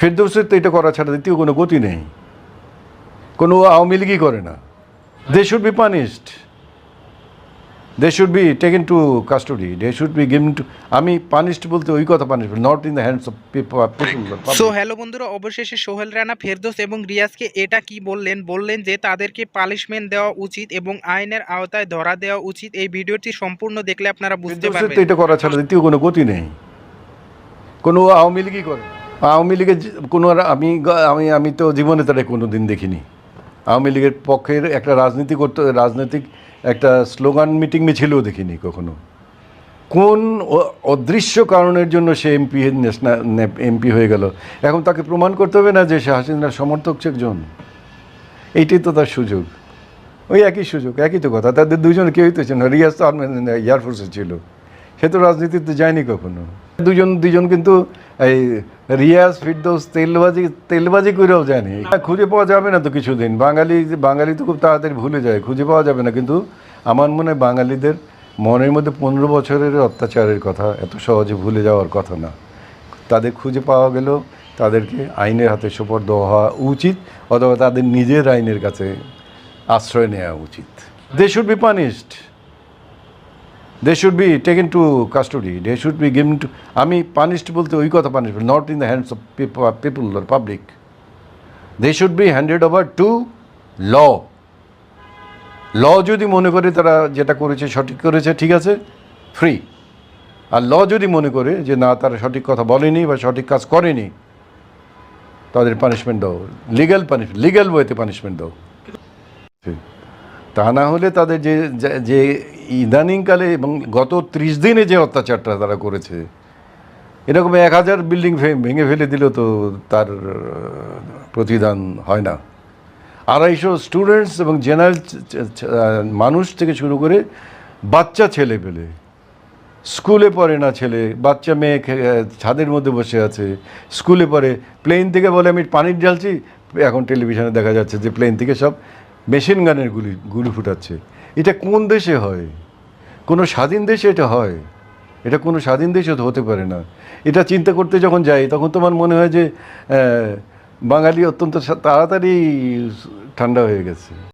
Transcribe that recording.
ফেরদৌসের তো এটা করা ছাড়া দ্বিতীয় কোনো গতি নেই। কোনো আওয়ামী লীগই করে না। They should be punished they should be taken to custody they should be given to আমি পানিশড বলতে ওই কথা punish not in the hands of people so hello বন্ধুরা অবশেষে সোহেল রানা ফেরদৌস এবং রিয়াজকে এটা কি বললেন? বললেন যে তাদেরকে পানিশমেন্ট দেওয়া উচিত এবং আইনের আওতায় ধরা দেওয়া উচিত। এই ভিডিওটি সম্পূর্ণ দেখলে আপনারা বুঝতে পারবেন। এটা করা ছাড়া দ্বিতীয় কোনো গতি নেই। কোনো আওয়ামী লীগই করে না। আওয়ামী লীগের কোনো আমি আমি আমি তো জীবনে তারা কোনো দিন দেখিনি। আওয়ামী লীগের পক্ষের একটা রাজনীতি করতে, রাজনৈতিক একটা স্লোগান মিটিং মিছিলও দেখিনি কখনো। কোন অদৃশ্য কারণের জন্য সে এমপি এমপি হয়ে গেল, এখন তাকে প্রমাণ করতে হবে না যে সে হাসিনার সমর্থক একজন। এইটাই তো তার সুযোগ। ওই একই সুযোগ, একই তো কথা। তাদের দুজন কেউই তো ছিল রিয়াজ তো আর্মি এয়ারফোর্সে ছিল। সে তো রাজনীতিতে যায়নি কখনো। দুজন দুজন কিন্তু এই রিয়াজ ফিরদৌস তেলবাজি তেলবাজি করেও যায়নি খুঁজে পাওয়া যাবে না তো কিছুদিন। বাঙালি বাঙালি তো খুব তাড়াতাড়ি ভুলে যায়, খুঁজে পাওয়া যাবে না। কিন্তু আমার মনে হয় বাঙালিদের মনের মধ্যে পনেরো বছরের অত্যাচারের কথা, এত সহজে ভুলে যাওয়ার কথা না। তাদের খুঁজে পাওয়া গেল, তাদেরকে আইনের হাতে সোপর্দ হওয়া উচিত, অথবা তাদের নিজের আইনের কাছে আশ্রয় নেওয়া উচিত। They should be punished they should be taken to custody they should be given to আমি পানিশড বলতে ওই কথা punish not in the hands of people or public they should be handed over to law law যদি মনে করে তারা যেটা করেছে, সঠিক করেছে, ঠিক আছে ফ্রি আর ল যদি মনে করে যে না, তারা সঠিক কথা বলেনি বা সঠিক কাজ করেনি, তাদের পানিশমেন্ট দাও। লিগ্যাল পানিশমেন্ট লিগ্যাল ওয়েতে পানিশমেন্ট দাও। তা না হলে তাদের যে, যে- যে ইদানিংকালে এবং গত ত্রিশ দিনে যে অত্যাচারটা তারা করেছে, এরকম এক হাজার বিল্ডিং ভেঙে ফেলে দিলেও তো তার প্রতিদান হয় না। আড়াইশো স্টুডেন্টস এবং জেনারেল মানুষ থেকে শুরু করে বাচ্চা ছেলে পেলে, স্কুলে পড়ে না ছেলে, বাচ্চা মেয়ে ছাদের মধ্যে বসে আছে, স্কুলে পড়ে প্লেন থেকে বলে আমি পানির ঢালছি, এখন টেলিভিশনে দেখা যাচ্ছে যে প্লেন থেকে সব মেশিন গানের গুলি গুলি ফুটাচ্ছে। এটা কোন দেশে হয়? কোনো স্বাধীন দেশে এটা হয়? এটা কোনো স্বাধীন দেশে তো হতে পারে না। এটা চিন্তা করতে যখন যাই, তখন তোমার মনে হয় যে বাঙালি অত্যন্ত তাড়াতাড়ি ঠান্ডা হয়ে গেছে।